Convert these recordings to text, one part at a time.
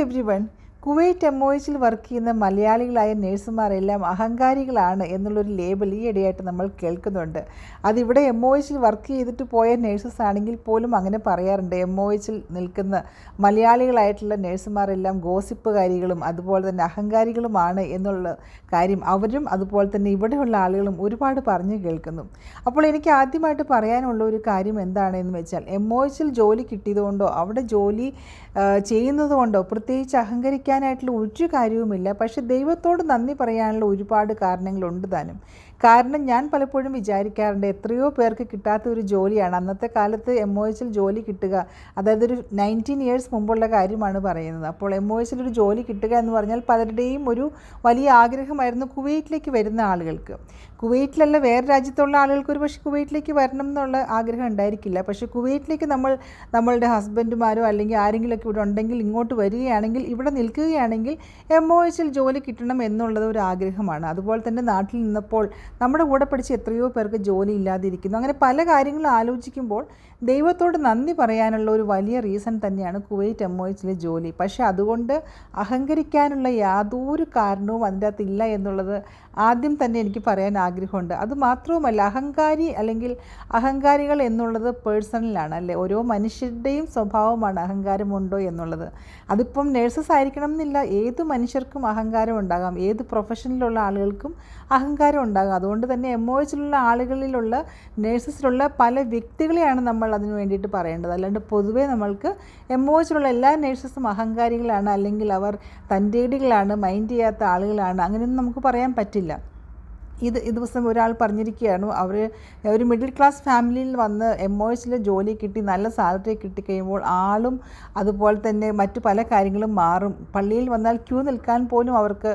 everyone. Kuwait M O work ചെയ്യുന്ന മലയാളികളായ നേഴ്സുമാരെല്ലാം അഹങ്കാരികളാണ് എന്നുള്ളൊരു ലേബൽ ഈ ഇടയായിട്ട് നമ്മൾ കേൾക്കുന്നുണ്ട്. അതിവിടെ എം ഒ വർക്ക് ചെയ്തിട്ട് പോയ നേഴ്സസ് ആണെങ്കിൽ പോലും അങ്ങനെ പറയാറുണ്ട്. എം ഒ എച്ചിൽ നിൽക്കുന്ന മലയാളികളായിട്ടുള്ള നേഴ്സുമാരെല്ലാം ഗോസിപ്പുകാരികളും അതുപോലെ തന്നെ അഹങ്കാരികളുമാണ് എന്നുള്ള കാര്യം അവരും അതുപോലെ തന്നെ ഇവിടെയുള്ള ആളുകളും ഒരുപാട് പറഞ്ഞു കേൾക്കുന്നു. അപ്പോൾ എനിക്ക് ആദ്യമായിട്ട് പറയാനുള്ള ഒരു കാര്യം എന്താണെന്ന് വെച്ചാൽ എം ഒ ജോലി കിട്ടിയതുകൊണ്ടോ അവിടെ ജോലി ചെയ്യുന്നതുകൊണ്ടോ പ്രത്യേകിച്ച് അഹങ്കരിക്കാനായിട്ടുള്ള ഒരു കാര്യവുമില്ല. പക്ഷെ ദൈവത്തോട് നന്ദി പറയാനുള്ള ഒരുപാട് കാരണങ്ങളുണ്ട് താനും. കാരണം ഞാൻ പലപ്പോഴും വിചാരിക്കാറുണ്ട് എത്രയോ പേർക്ക് കിട്ടാത്ത ഒരു ജോലിയാണ്. അന്നത്തെ കാലത്ത് എം ഒ എച്ചിൽ ജോലി കിട്ടുക അതായത് ഒരു നയന്റീൻ ഇയേഴ്സ് മുമ്പുള്ള കാര്യമാണ് പറയുന്നത്. അപ്പോൾ എം ഒ എച്ചിൽ ഒരു ജോലി കിട്ടുക എന്ന് പറഞ്ഞാൽ പലരുടെയും ഒരു വലിയ ആഗ്രഹമായിരുന്നു കുവൈറ്റിലേക്ക് വരുന്ന ആളുകൾക്ക്. കുവൈറ്റിലല്ല വേറെ രാജ്യത്തുള്ള ആളുകൾക്ക് ഒരു പക്ഷേ കുവൈറ്റിലേക്ക് വരണം എന്നുള്ള ആഗ്രഹം ഉണ്ടായിരിക്കില്ല. പക്ഷേ കുവൈറ്റിലേക്ക് നമ്മൾ നമ്മളുടെ ഹസ്ബൻഡുമാരോ അല്ലെങ്കിൽ ആരെങ്കിലുമൊക്കെ ഇവിടെ ഉണ്ടെങ്കിൽ ഇങ്ങോട്ട് വരികയാണെങ്കിൽ ഇവിടെ നിൽക്കുകയാണെങ്കിൽ എം ഒ എച്ചിൽ ജോലി കിട്ടണം എന്നുള്ളത് ഒരു ആഗ്രഹമാണ്. അതുപോലെ തന്നെ നാട്ടിൽ നിന്നപ്പോൾ നമ്മുടെ കൂടെ പഠിച്ച് എത്രയോ പേർക്ക് ജോലി ഇല്ലാതിരിക്കുന്നു. അങ്ങനെ പല കാര്യങ്ങളും ആലോചിക്കുമ്പോൾ ദൈവത്തോട് നന്ദി പറയാനുള്ള ഒരു വലിയ റീസൺ തന്നെയാണ് കുവൈറ്റ് എം ഒ ജോലി. പക്ഷേ അതുകൊണ്ട് അഹങ്കരിക്കാനുള്ള യാതൊരു കാരണവും അതിന്റെ അകത്തില്ല എന്നുള്ളത് ആദ്യം തന്നെ എനിക്ക് പറയാൻ ആഗ്രഹമുണ്ട്. അത് മാത്രവുമല്ല അഹങ്കാരി അല്ലെങ്കിൽ അഹങ്കാരികൾ എന്നുള്ളത് പേഴ്സണലാണ് അല്ലേ? ഓരോ മനുഷ്യരുടെയും സ്വഭാവമാണ് അഹങ്കാരമുണ്ടോ എന്നുള്ളത്. അതിപ്പം നേഴ്സസ് ആയിരിക്കണം എന്നില്ല ഏത് മനുഷ്യർക്കും അഹങ്കാരം ഉണ്ടാകാം. ഏത് പ്രൊഫഷനിലുള്ള ആളുകൾക്കും അഹങ്കാരം ഉണ്ടാകാം. അതുകൊണ്ട് തന്നെ എം ഒ എച്ചിലുള്ള ആളുകളിലുള്ള നേഴ്സസിലുള്ള പല വ്യക്തികളെയാണ് നമ്മൾ അതിന് വേണ്ടിയിട്ട് പറയേണ്ടത്. അല്ലാണ്ട് പൊതുവേ നമ്മൾക്ക് എം ഒ എച്ചിലുള്ള എല്ലാ നേഴ്സസും അഹങ്കാരികളാണ് അല്ലെങ്കിൽ അവർ തന്റെടികളാണ് മൈൻഡ് ചെയ്യാത്ത ആളുകളാണ്. അങ്ങനെയൊന്നും നമുക്ക് പറയാൻ പറ്റില്ല. ഇത് ഈ ദിവസം ഒരാൾ പറഞ്ഞിരിക്കുകയാണ് അവർ ഒരു മിഡിൽ ക്ലാസ് ഫാമിലിയിൽ വന്ന് എം ഒ എച്ചിൽ ജോലി കിട്ടി നല്ല സാലറി കിട്ടിക്കഴിയുമ്പോൾ ആളും അതുപോലെ തന്നെ മറ്റു പല കാര്യങ്ങളും മാറും. പള്ളിയിൽ വന്നാൽ ക്യൂ നിൽക്കാൻ പോലും അവർക്ക്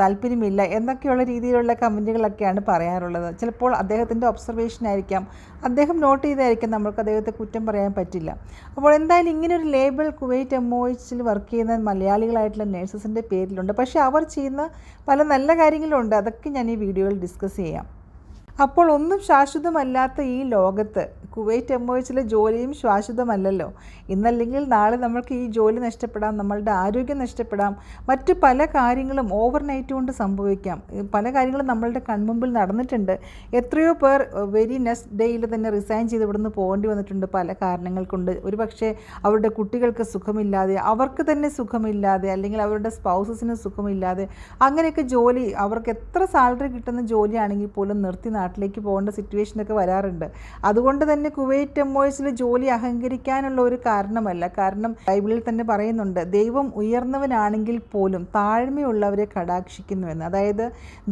താല്പര്യമില്ല. എന്നൊക്കെയുള്ള രീതിയിലുള്ള കമന്റുകളൊക്കെയാണ് പറയാറുള്ളത്. ചിലപ്പോൾ അദ്ദേഹത്തിന്റെ ഒബ്സർവേഷൻ ആയിരിക്കാം. അദ്ദേഹം നോട്ട് ചെയ്തായിരിക്കും നമുക്ക് അദ്ദേഹത്തെ കുറ്റം പറയാൻ പറ്റില്ല. അപ്പോൾ എന്തായാലും ഇങ്ങനെ ഒരു label Kuwait M O work ചെയ്യുന്ന മലയാളികളായിട്ടുള്ള നേഴ്സസിന്റെ പേരിലുണ്ട്. പക്ഷേ അവർ ചെയ്യുന്ന പല നല്ല കാര്യങ്ങളുണ്ട് അതൊക്കെ ഞാൻ ഈ വീഡിയോയിൽ ഡിസ്കസ് ചെയ്യാം. അപ്പോൾ ഒന്നും ശാശ്വതമല്ലാത്ത ഈ ലോകത്ത് കുവൈറ്റ് എം ഒ എച്ചിലെ ജോലിയും ശാശ്വതമല്ലല്ലോ. ഇന്നല്ലെങ്കിൽ നാളെ നമ്മൾക്ക് ഈ ജോലി നഷ്ടപ്പെടാം നമ്മളുടെ ആരോഗ്യം നഷ്ടപ്പെടാം മറ്റു പല കാര്യങ്ങളും ഓവർനൈറ്റ് കൊണ്ട് സംഭവിക്കാം. പല കാര്യങ്ങളും നമ്മളുടെ കൺമുമ്പിൽ നടന്നിട്ടുണ്ട്. എത്രയോ പേർ വെരി നെക്സ്റ്റ് ഡേയിൽ തന്നെ റിസൈൻ ചെയ്ത് ഇവിടുന്ന് പോകേണ്ടി വന്നിട്ടുണ്ട് പല കാരണങ്ങൾ കൊണ്ട്. ഒരു പക്ഷേ അവരുടെ കുട്ടികൾക്ക് സുഖമില്ലാതെ അവർക്ക് തന്നെ സുഖമില്ലാതെ അല്ലെങ്കിൽ അവരുടെ സ്പൗസസിന് സുഖമില്ലാതെ അങ്ങനെയൊക്കെ ജോലി അവർക്ക് എത്ര സാലറി കിട്ടുന്ന ജോലിയാണെങ്കിൽ പോലും നിർത്തി നാട്ടിലേക്ക് പോകേണ്ട സിറ്റുവേഷനൊക്കെ വരാറുണ്ട്. അതുകൊണ്ട് തന്നെ കുവൈറ്റ് എംബോയ്സിൽ ജോലി അഹങ്കരിക്കാനുള്ള ഒരു കാരണമല്ല. കാരണം ബൈബിളിൽ തന്നെ പറയുന്നുണ്ട് ദൈവം ഉയർന്നവനാണെങ്കിൽ പോലും താഴ്മയുള്ളവരെ കടാക്ഷിക്കുന്നുവെന്ന് അതായത്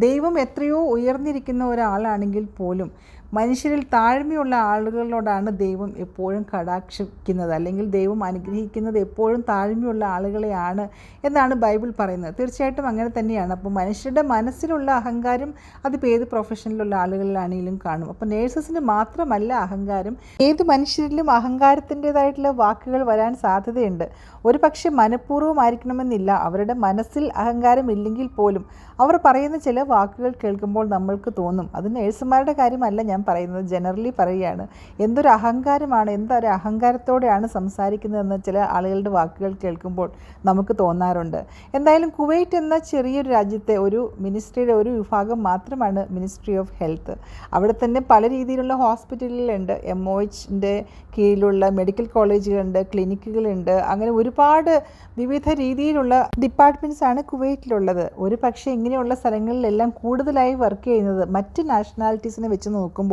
ദൈവം എത്രയോ ഉയർന്നിരിക്കുന്ന ഒരാളാണെങ്കിൽ പോലും മനുഷ്യരിൽ താഴ്മയുള്ള ആളുകളോടാണ് ദൈവം എപ്പോഴും കടാക്ഷിക്കുന്നത്. അല്ലെങ്കിൽ ദൈവം അനുഗ്രഹിക്കുന്നത് എപ്പോഴും താഴ്മയുള്ള ആളുകളെയാണ് എന്നാണ് ബൈബിൾ പറയുന്നത്. തീർച്ചയായിട്ടും അങ്ങനെ തന്നെയാണ്. അപ്പോൾ മനുഷ്യരുടെ മനസ്സിലുള്ള അഹങ്കാരം അതിപ്പോൾ ഏത് പ്രൊഫഷനിലുള്ള ആളുകളിലാണെങ്കിലും കാണും. അപ്പോൾ നേഴ്സസിന് മാത്രമല്ല അഹങ്കാരം. ഏത് മനുഷ്യരിലും അഹങ്കാരത്തിന്റെതായിട്ടുള്ള വാക്കുകൾ വരാൻ സാധ്യതയുണ്ട്. ഒരു പക്ഷേ മനഃപൂർവമായിരിക്കണമെന്നില്ല. അവരുടെ മനസ്സിൽ അഹങ്കാരം ഇല്ലെങ്കിൽ പോലും. അവർ പറയുന്ന ചില വാക്കുകൾ കേൾക്കുമ്പോൾ നമ്മൾക്ക് തോന്നും. അത് നേഴ്സുമാരുടെ കാര്യമല്ല. ഞാൻ പറയുന്നത് ജനറലി പറയുകയാണ്. എന്തൊരു അഹങ്കാരമാണ് എന്തൊരു അഹങ്കാരത്തോടെയാണ് സംസാരിക്കുന്നതെന്ന് ചില ആളുകളുടെ വാക്കുകൾ കേൾക്കുമ്പോൾ നമുക്ക് തോന്നാറുണ്ട്. എന്തായാലും കുവൈറ്റ് എന്ന ചെറിയൊരു രാജ്യത്തെ ഒരു മിനിസ്ട്രിയുടെ ഒരു വിഭാഗം മാത്രമാണ് മിനിസ്ട്രി ഓഫ് ഹെൽത്ത് അവിടെ തന്നെ പല രീതിയിലുള്ള ഹോസ്പിറ്റലുകളുണ്ട് എം ഒ എച്ചിന്റെ കീഴിലുള്ള മെഡിക്കൽ കോളേജുകളുണ്ട് ക്ലിനിക്കുകളുണ്ട് അങ്ങനെ ഒരുപാട് വിവിധ രീതിയിലുള്ള ഡിപ്പാർട്ട്മെന്റ്സ് ആണ് കുവൈറ്റിലുള്ളത്. ഒരു പക്ഷേ ഇങ്ങനെയുള്ള സ്ഥലങ്ങളിലെല്ലാം കൂടുതലായി വർക്ക് ചെയ്യുന്നത് മറ്റ് നാഷണാലിറ്റീസിനെ വെച്ച് നോക്കുമ്പോൾ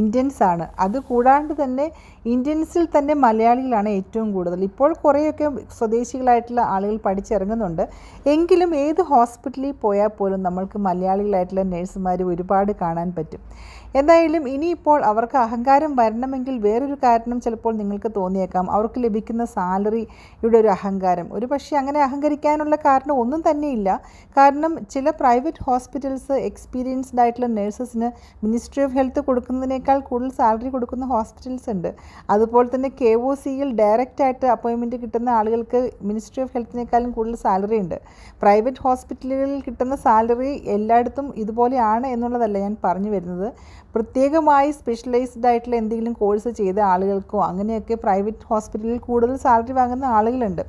ഇന്ത്യൻസ് ആണ്. അത് കൂടാണ്ട് തന്നെ ഇന്ത്യൻസിൽ തന്നെ മലയാളികളാണ് ഏറ്റവും കൂടുതൽ. ഇപ്പോൾ കുറേയൊക്കെ സ്വദേശികളായിട്ടുള്ള ആളുകൾ പഠിച്ചിറങ്ങുന്നുണ്ട്. എങ്കിലും ഏത് ഹോസ്പിറ്റലിൽ പോയാൽ പോലും നമ്മൾക്ക് മലയാളികളായിട്ടുള്ള നഴ്സുമാർ ഒരുപാട് കാണാൻ പറ്റും. എന്തായാലും ഇനിയിപ്പോൾ അവർക്ക് അഹങ്കാരം വരണമെങ്കിൽ വേറൊരു കാരണം ചിലപ്പോൾ നിങ്ങൾക്ക് തോന്നിയേക്കാം. അവർക്ക് ലഭിക്കുന്ന സാലറിയുടെ ഒരു അഹങ്കാരം. ഒരു പക്ഷേ അങ്ങനെ അഹങ്കരിക്കാനുള്ള കാരണം ഒന്നും തന്നെയില്ല. കാരണം ചില പ്രൈവറ്റ് ഹോസ്പിറ്റൽസ് എക്സ്പീരിയൻസ്ഡ് ആയിട്ടുള്ള നഴ്സസിന് മിനിസ്ട്രി ഓഫ് ഹെൽത്ത് കൊടുക്കുന്നതിനേക്കാൾ കൂടുതൽ സാലറി കൊടുക്കുന്ന ഹോസ്പിറ്റൽസ് ഉണ്ട്. അതുപോലെ തന്നെ കെ ഒ സിയിൽ ഡയറക്റ്റ് ആയിട്ട് അപ്പോയിൻമെന്റ് കിട്ടുന്ന ആളുകൾക്ക് മിനിസ്ട്രി ഓഫ് ഹെൽത്തിനേക്കാളും കൂടുതൽ സാലറി ഉണ്ട്. പ്രൈവറ്റ് ഹോസ്പിറ്റലുകളിൽ കിട്ടുന്ന സാലറി എല്ലായിടത്തും ഇതുപോലെയാണ് എന്നുള്ളതല്ല ഞാൻ പറഞ്ഞു വരുന്നത്. പ്രത്യേകമായി സ്പെഷ്യലൈസ്ഡ് ആയിട്ടുള്ള എന്തെങ്കിലും കോഴ്സ് ചെയ്ത ആളുകൾക്കോ അങ്ങനെയൊക്കെ പ്രൈവറ്റ് ഹോസ്പിറ്റലിൽ കൂടുതൽ സാലറി വാങ്ങുന്ന ആളുകളുണ്ട്.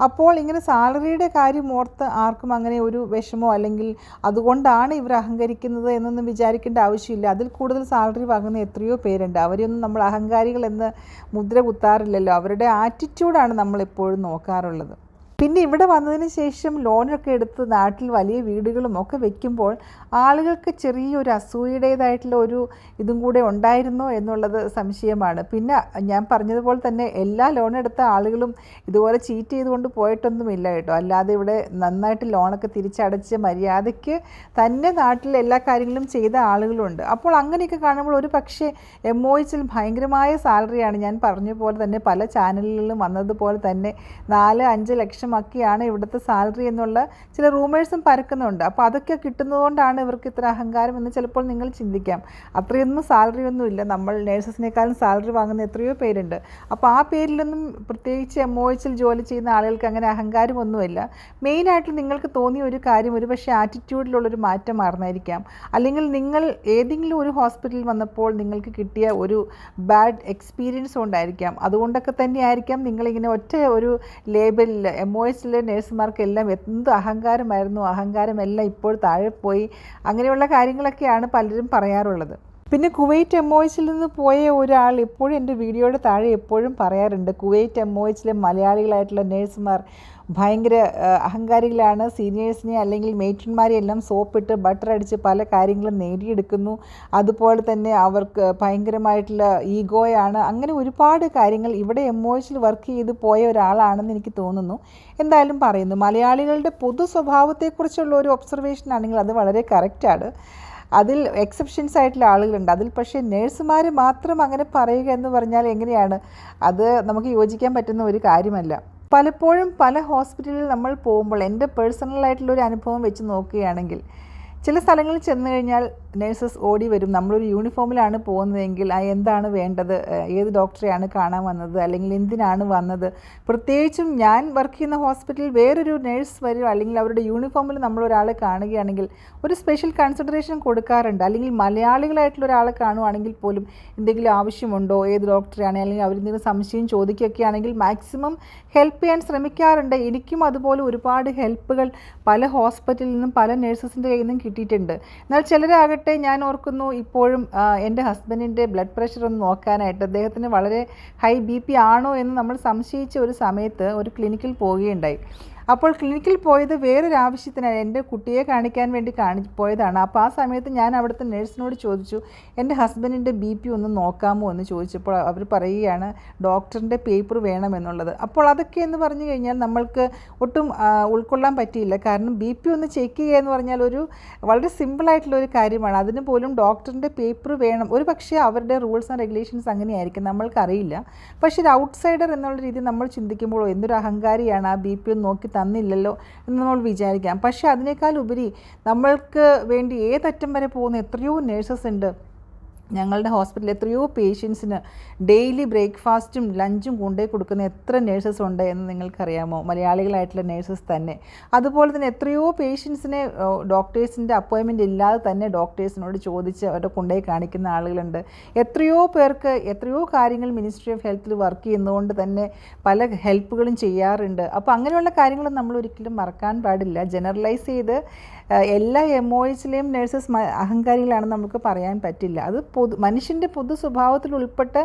അപ്പോൾ ഇങ്ങനെ സാലറിയുടെ കാര്യം ഓർത്ത് ആർക്കും അങ്ങനെ ഒരു വിഷമോ അല്ലെങ്കിൽ അതുകൊണ്ടാണ് ഇവർ അഹങ്കരിക്കുന്നത് എന്നൊന്നും വിചാരിക്കേണ്ട ആവശ്യമില്ല. അതിൽ കൂടുതൽ സാലറി വാങ്ങുന്ന എത്രയോ പേരുണ്ട്. അവരെയൊന്നും നമ്മൾ അഹങ്കാരികൾ എന്ന് മുദ്ര കുത്താറില്ലല്ലോ. അവരുടെ ആറ്റിറ്റ്യൂഡാണ് നമ്മൾ എപ്പോഴും നോക്കാറുള്ളത്. പിന്നെ ഇവിടെ വന്നതിന് ശേഷം ലോണൊക്കെ എടുത്ത് നാട്ടിൽ വലിയ വീടുകളും ഒക്കെ വെക്കുമ്പോൾ ആളുകൾക്ക് ചെറിയൊരു അസൂയയുടേതായിട്ടുള്ള ഒരു ഇതും കൂടെ ഉണ്ടായിരുന്നോ എന്നുള്ളത് സംശയമാണ്. പിന്നെ ഞാൻ പറഞ്ഞതുപോലെ തന്നെ എല്ലാ ലോൺ എടുത്ത ആളുകളും ഇതുപോലെ ചീറ്റ് ചെയ്തുകൊണ്ട് പോയിട്ടൊന്നുമില്ല കേട്ടോ. അല്ലാതെ ഇവിടെ നന്നായിട്ട് ലോണൊക്കെ തിരിച്ചടച്ച് മര്യാദയ്ക്ക് തന്നെ നാട്ടിൽ എല്ലാ കാര്യങ്ങളും ചെയ്ത ആളുകളുണ്ട്. അപ്പോൾ അങ്ങനെയൊക്കെ കാണുമ്പോൾ ഒരു പക്ഷേ എം ഒ എച്ചിൽ ഭയങ്കരമായ സാലറിയാണ് ഞാൻ പറഞ്ഞ പോലെ തന്നെ പല ചാനലുകളിലും വന്നതുപോലെ തന്നെ നാല് അഞ്ച് ലക്ഷം ലക്ഷമൊക്കെയാണ് ഇവിടുത്തെ സാലറി എന്നുള്ള ചില റൂമേഴ്സും പരക്കുന്നുണ്ട്. അപ്പോൾ അതൊക്കെ കിട്ടുന്നതുകൊണ്ടാണ് ഇവർക്ക് ഇത്ര അഹങ്കാരം എന്ന് ചിലപ്പോൾ നിങ്ങൾ ചിന്തിക്കാം. അത്രയൊന്നും സാലറി ഒന്നുമില്ല നമ്മൾ നേഴ്സസിനേക്കാളും സാലറി വാങ്ങുന്ന എത്രയോ പേരുണ്ട്. അപ്പോൾ ആ പേരിലൊന്നും പ്രത്യേകിച്ച് എം ഒ എച്ചിൽ ജോലി ചെയ്യുന്ന ആളുകൾക്ക് അങ്ങനെ അഹങ്കാരമൊന്നുമില്ല മെയിനായിട്ട് നിങ്ങൾക്ക് തോന്നിയ ഒരു കാര്യം ഒരു പക്ഷേ ആറ്റിറ്റ്യൂഡിലുള്ളൊരു മാറ്റം മാറുന്നതായിരിക്കാം. അല്ലെങ്കിൽ നിങ്ങൾ ഏതെങ്കിലും ഒരു ഹോസ്പിറ്റലിൽ വന്നപ്പോൾ നിങ്ങൾക്ക് കിട്ടിയ ഒരു ബാഡ് എക്സ്പീരിയൻസ് കൊണ്ടായിരിക്കാം. അതുകൊണ്ടൊക്കെ തന്നെയായിരിക്കാം നിങ്ങളിങ്ങനെ ഒറ്റ ഒരു ലേബലിൽ എം എച്ചിലെ നേഴ്സുമാർക്കെല്ലാം എന്ത് അഹങ്കാരമായിരുന്നു അഹങ്കാരമെല്ലാം ഇപ്പോൾ താഴെ പോയി. അങ്ങനെയുള്ള കാര്യങ്ങളൊക്കെയാണ് പലരും പറയാറുള്ളത്. പിന്നെ കുവൈറ്റ് എം നിന്ന് പോയ ഒരാൾ ഇപ്പോഴും എന്റെ വീഡിയോയുടെ താഴെ എപ്പോഴും പറയാറുണ്ട് കുവൈറ്റ് എം ഒ മലയാളികളായിട്ടുള്ള നേഴ്സുമാർ ഭയങ്കര അഹങ്കാരികളാണ്. സീനിയേഴ്സിനെ അല്ലെങ്കിൽ മേറ്റന്മാരെ എല്ലാം സോപ്പിട്ട് ബട്ടർ അടിച്ച് പല കാര്യങ്ങളും നേടിയെടുക്കുന്നു. അതുപോലെ തന്നെ അവർക്ക് ഭയങ്കരമായിട്ടുള്ള ഈഗോയാണ്. അങ്ങനെ ഒരുപാട് കാര്യങ്ങൾ ഇവിടെ എം വർക്ക് ചെയ്ത് പോയ ഒരാളാണെന്ന് എനിക്ക് തോന്നുന്നു. എന്തായാലും പറയുന്നു മലയാളികളുടെ പൊതു സ്വഭാവത്തെക്കുറിച്ചുള്ള ഒരു ഒബ്സർവേഷൻ ആണെങ്കിൽ അത് വളരെ കറക്റ്റാണ് അതിൽ എക്സെപ്ഷൻസ് ആയിട്ടുള്ള ആളുകളുണ്ട്. അതിൽ പക്ഷേ നേഴ്സുമാർ മാത്രം അങ്ങനെ പറയുക എന്ന് പറഞ്ഞാൽ എങ്ങനെയാണ്? അത് നമുക്ക് യോജിക്കാൻ പറ്റുന്ന ഒരു കാര്യമല്ല. പലപ്പോഴും പല ഹോസ്പിറ്റലിൽ നമ്മൾ പോകുമ്പോൾ എന്റെ പേഴ്സണലായിട്ടുള്ളൊരു അനുഭവം വെച്ച് നോക്കുകയാണെങ്കിൽ ചില സ്ഥലങ്ങളിൽ ചെന്ന് കഴിഞ്ഞാൽ നേഴ്സസ് ഓടി വരും. നമ്മളൊരു യൂണിഫോമിലാണ് പോകുന്നതെങ്കിൽ ആ എന്താണ് വേണ്ടത്? ഏത് ഡോക്ടറെയാണ് കാണാൻ വന്നത്? അല്ലെങ്കിൽ എന്തിനാണ് വന്നത്? പ്രത്യേകിച്ചും ഞാൻ വർക്ക് ചെയ്യുന്ന ഹോസ്പിറ്റലിൽ വേറൊരു നേഴ്സ് വരും. അല്ലെങ്കിൽ അവരുടെ യൂണിഫോമിൽ നമ്മൾ ഒരാളെ കാണുകയാണെങ്കിൽ ഒരു സ്പെഷ്യൽ കൺസിഡറേഷൻ കൊടുക്കാറുണ്ട്. അല്ലെങ്കിൽ മലയാളികളായിട്ടുള്ള ഒരാളെ കാണുവാണെങ്കിൽ പോലും എന്തെങ്കിലും ആവശ്യമുണ്ടോ? ഏത് ഡോക്ടറെയാണ് അല്ലെങ്കിൽ അവരെന്തെങ്കിലും സംശയം ചോദിക്കുകയൊക്കെ ആണെങ്കിൽ മാക്സിമം ഹെൽപ്പ് ചെയ്യാൻ ശ്രമിക്കാറുണ്ട്. എനിക്കും അതുപോലെ ഒരുപാട് ഹെൽപ്പുകൾ പല ഹോസ്പിറ്റലിൽ നിന്നും പല നേഴ്സസിന്റെ കയ്യിൽ നിന്നും കിട്ടിയിട്ടുണ്ട്. എന്നാൽ ചിലരാകട്ടെ ഞാൻ ഓർക്കുന്നു ഇപ്പോഴും എന്റെ ഹസ്ബൻഡിന്റെ ബ്ലഡ് പ്രഷർ ഒന്ന് നോക്കാനായിട്ട് അദ്ദേഹത്തിന് വളരെ ഹൈ ബി പി ആണോ എന്ന് നമ്മൾ സംശയിച്ച ഒരു സമയത്ത് ഒരു ക്ലിനിക്കിൽ പോവുകയുണ്ടായി. അപ്പോൾ ക്ലിനിക്കിൽ പോയത് വേറൊരു ആവശ്യത്തിനാണ്. എന്റെ കുട്ടിയെ കാണിക്കാൻ വേണ്ടി കാണി പോയതാണ്. അപ്പോൾ ആ സമയത്ത് ഞാൻ അവിടുത്തെ നഴ്സിനോട് ചോദിച്ചു എന്റെ ഹസ്ബൻഡിന്റെ ബി പി ഒന്ന് നോക്കാമോ? എന്ന് ചോദിച്ചപ്പോൾ അവർ പറയുകയാണ് ഡോക്ടറിന്റെ പേപ്പർ വേണമെന്നുള്ളത് അപ്പോൾ അതൊക്കെ എന്ന് പറഞ്ഞു കഴിഞ്ഞാൽ നമ്മൾക്ക് ഒട്ടും ഉൾക്കൊള്ളാൻ പറ്റിയില്ല. കാരണം ബി പി ഒന്ന് ചെക്ക് ചെയ്യുക എന്ന് പറഞ്ഞാൽ ഒരു വളരെ സിമ്പിളായിട്ടുള്ള ഒരു കാര്യമാണ്. അതിന് പോലും ഡോക്ടറിന്റെ പേപ്പർ വേണം. ഒരു പക്ഷേ അവരുടെ റൂൾസ് ആൻഡ് റെഗുലേഷൻസ് അങ്ങനെയായിരിക്കും. നമ്മൾക്കറിയില്ല പക്ഷേ ഒരു ഔട്ട്സൈഡർ എന്നുള്ള രീതി നമ്മൾ ചിന്തിക്കുമ്പോൾ എന്തൊരു അഹങ്കാരിയാണ് ആ ബി പി നോക്കി തന്നില്ലല്ലോ എന്ന് നമ്മൾ വിചാരിക്കാം. പക്ഷേ അതിനേക്കാൾ ഉപരി നമ്മൾക്ക് വേണ്ടി ഏതറ്റം വരെ പോകുന്ന എത്രയോ നേഴ്സസ് ഉണ്ട്. ഞങ്ങളുടെ ഹോസ്പിറ്റലിൽ എത്രയോ പേഷ്യൻസിന് ഡെയിലി ബ്രേക്ക്ഫാസ്റ്റും ലഞ്ചും കൊണ്ടുപോയി കൊടുക്കുന്ന എത്ര നേഴ്സസ് ഉണ്ട് എന്ന് നിങ്ങൾക്കറിയാമോ? മലയാളികളായിട്ടുള്ള നേഴ്സസ് തന്നെ. അതുപോലെ തന്നെ എത്രയോ പേഷ്യൻസിനെ ഡോക്ടേഴ്സിന്റെ അപ്പോയിൻമെന്റ് ഇല്ലാതെ തന്നെ ഡോക്ടേഴ്സിനോട് ചോദിച്ച് അവരുടെ കൊണ്ടുപോയി കാണിക്കുന്ന ആളുകളുണ്ട്. എത്രയോ പേർക്ക് എത്രയോ കാര്യങ്ങൾ മിനിസ്ട്രി ഓഫ് ഹെൽത്തിൽ വർക്ക് ചെയ്യുന്നതുകൊണ്ട് തന്നെ പല ഹെൽപ്പുകളും ചെയ്യാറുണ്ട്. അപ്പോൾ അങ്ങനെയുള്ള കാര്യങ്ങൾ നമ്മൾ ഒരിക്കലും മറക്കാൻ പാടില്ല. ജനറലൈസ് ചെയ്ത് എല്ലാ എം ഒ നേഴ്സസ് അഹങ്കാരികളാണെന്ന് നമുക്ക് പറയാൻ പറ്റില്ല. അത് പൊതു മനുഷ്യന്റെ പൊതു സ്വഭാവത്തിൽ ഉൾപ്പെട്ട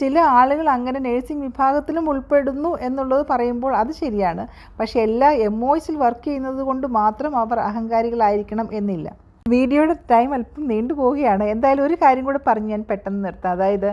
ചില ആളുകൾ അങ്ങനെ നേഴ്സിംഗ് വിഭാഗത്തിലും ഉൾപ്പെടുന്നു എന്നുള്ളത് പറയുമ്പോൾ അത് ശരിയാണ്. പക്ഷേ എല്ലാ എം വർക്ക് ചെയ്യുന്നത് കൊണ്ട് മാത്രം അവർ അഹങ്കാരികളായിരിക്കണം എന്നില്ല. വീഡിയോയുടെ ടൈം അല്പം നീണ്ടുപോവുകയാണ് എന്തായാലും ഒരു കാര്യം കൂടെ പറഞ്ഞ് ഞാൻ പെട്ടെന്ന് നിർത്താം. അതായത്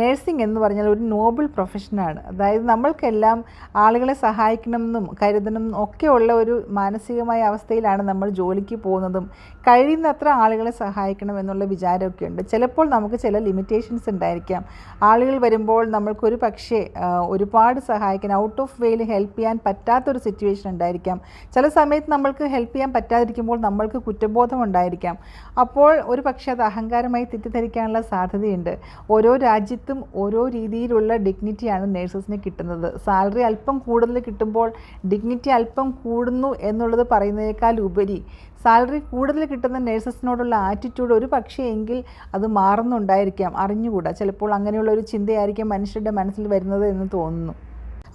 നേഴ്സിംഗ് എന്ന് പറഞ്ഞാൽ ഒരു നോബിൾ പ്രൊഫഷനാണ് അതായത് നമ്മൾക്കെല്ലാം ആളുകളെ സഹായിക്കണമെന്നും കരുതണമെന്നും ഒക്കെയുള്ള ഒരു മാനസികമായ അവസ്ഥയിലാണ് നമ്മൾ ജോലിക്ക് പോകുന്നതും കഴിയുന്നത്ര ആളുകളെ സഹായിക്കണം എന്നുള്ള വിചാരമൊക്കെ ഉണ്ട്. ചിലപ്പോൾ നമുക്ക് ചില ലിമിറ്റേഷൻസ് ഉണ്ടായിരിക്കാം. ആളുകൾ വരുമ്പോൾ നമ്മൾക്കൊരു പക്ഷേ ഒരുപാട് സഹായിക്കാൻ ഔട്ട് ഓഫ് വേയിൽ ഹെൽപ്പ് ചെയ്യാൻ പറ്റാത്തൊരു സിറ്റുവേഷൻ ഉണ്ടായിരിക്കാം. ചില സമയത്ത് നമ്മൾക്ക് ഹെൽപ്പ് ചെയ്യാൻ പറ്റാതിരിക്കുമ്പോൾ നമ്മൾക്ക് കുറ്റബോധം ഉണ്ടായിരിക്കാം. അപ്പോൾ ഒരു പക്ഷേ അത് അഹങ്കാരമായി തെറ്റിദ്ധരിക്കാനുള്ള സാധ്യതയുണ്ട്. ഓരോ രാജ്യത്തും ഓരോ രീതിയിലുള്ള ഡിഗ്നിറ്റിയാണ് നേഴ്സസിന് കിട്ടുന്നത്. സാലറി അല്പം കൂടുതൽ കിട്ടുമ്പോൾ ഡിഗ്നിറ്റി അല്പം കൂടുന്നു എന്നുള്ളത് പറയുന്നതിനേക്കാൾ ഉപരി സാലറി കൂടുതൽ കിട്ടുന്ന നേഴ്സസിനോടുള്ള ആറ്റിറ്റ്യൂഡ് ഒരു പക്ഷേ എങ്കിൽ അത് മാറുന്നുണ്ടായിരിക്കാം. അറിഞ്ഞുകൂടാ. ചിലപ്പോൾ അങ്ങനെയുള്ള ഒരു ചിന്തയായിരിക്കും മനുഷ്യരുടെ മനസ്സിൽ വരുന്നത് എന്ന് തോന്നുന്നു.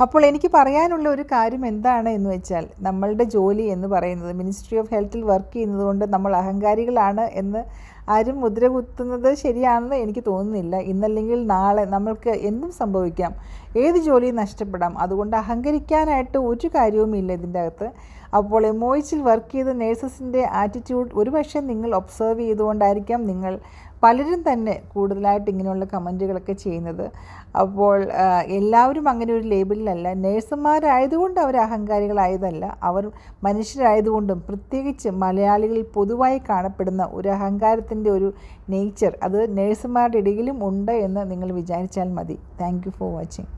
അപ്പോൾ എനിക്ക് പറയാനുള്ള ഒരു കാര്യം എന്താണ് എന്ന് വെച്ചാൽ നമ്മളുടെ ജോലി എന്ന് പറയുന്നത് മിനിസ്ട്രി ഓഫ് ഹെൽത്തിൽ വർക്ക് ചെയ്യുന്നതുകൊണ്ട് നമ്മൾ അഹങ്കാരികളാണ് എന്ന് ആരും മുദ്ര കുത്തുന്നത് ശരിയാണെന്ന് എനിക്ക് തോന്നുന്നില്ല. ഇന്നല്ലെങ്കിൽ നാളെ നമ്മൾക്ക് എന്തും സംഭവിക്കാം. ഏത് ജോലിയും നഷ്ടപ്പെടാം. അതുകൊണ്ട് അഹങ്കരിക്കാനായിട്ട് ഒരു കാര്യവുമില്ല ഇതിന്റെ അകത്ത്. അപ്പോൾ എമോയിച്ചിൽ വർക്ക് ചെയ്ത നേഴ്സസിന്റെ ആറ്റിറ്റ്യൂഡ് ഒരുപക്ഷെ നിങ്ങൾ ഒബ്സർവ് ചെയ്തുകൊണ്ടായിരിക്കാം നിങ്ങൾ പലരും തന്നെ കൂടുതലായിട്ട് ഇങ്ങനെയുള്ള കമന്റുകളൊക്കെ ചെയ്യുന്നത്. അപ്പോൾ എല്ലാവരും അങ്ങനെ ഒരു ലേബിളിലല്ല നേഴ്സുമാരായതുകൊണ്ട് അവർ അഹങ്കാരികളായതല്ല. അവർ മനുഷ്യരായതുകൊണ്ടും പ്രത്യേകിച്ച് മലയാളികളിൽ പൊതുവായി കാണപ്പെടുന്ന ഒരു അഹങ്കാരത്തിന്റെ ഒരു നേച്ചർ അത് നേഴ്സുമാരുടെ ഇടയിലും ഉണ്ട് എന്ന് നിങ്ങൾ വിചാരിച്ചാൽ മതി. Thank for watching.